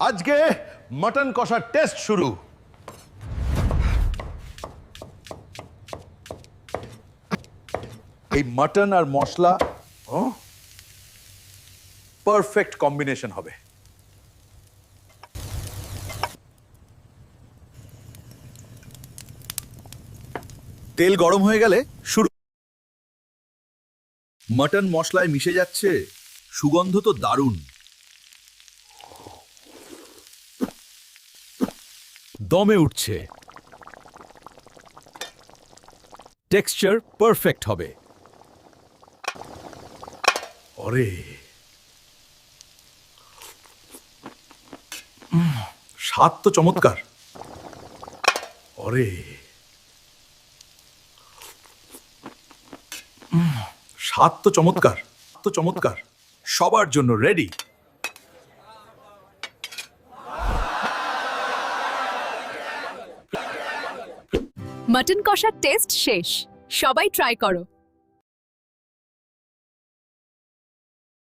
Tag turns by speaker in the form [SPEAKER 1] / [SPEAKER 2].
[SPEAKER 1] আজকে মটন কষার টেস্ট শুরু। এই মটন আর মশলা পারফেক্ট কম্বিনেশন হবে। তেল গরম হয়ে গেলে শুরু। মটন মশলায় মিশে যাচ্ছে, সুগন্ধ তো দারুণ। দমে উঠছে। টেক্সচার পারফেক্ট হবে। অরে। স্বাদ তো চমৎকার। অরে। স্বাদ তো চমৎকার। তো চমৎকার। সবার জন্য রেডি
[SPEAKER 2] মাটন কষার টেস্ট শেষ। সবাই ট্রাই করো।